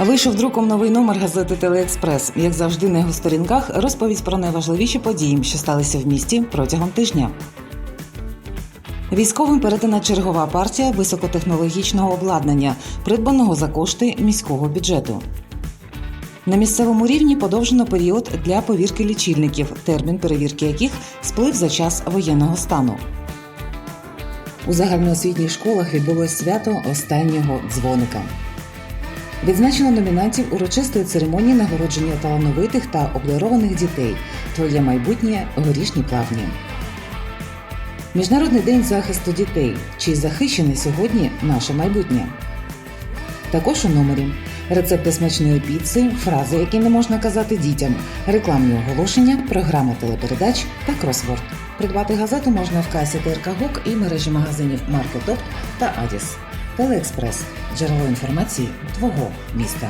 Вийшов друком новий номер газети Телеекспрес. Як завжди, на його сторінках розповідь про найважливіші події, що сталися в місті протягом тижня. Військовим передана чергова партія високотехнологічного обладнання, придбаного за кошти міського бюджету. На місцевому рівні подовжено період для повірки лічильників, термін перевірки яких сплив за час воєнного стану. У загальноосвітніх школах відбулось свято останнього дзвоника. Відзначено номінантів урочистої церемонії нагородження талановитих та обдарованих дітей. Твоє майбутнє горішні плавні. Міжнародний день захисту дітей. Чи захищене сьогодні наше майбутнє? Також у номері рецепти смачної піци, фрази, які не можна казати дітям, рекламні оголошення, програма телепередач та кросворд. Придбати газету можна в касі ТРК ГУК і мережі магазинів Маркетоп та Адіс. Телеекспрес джерело інформації твого міста.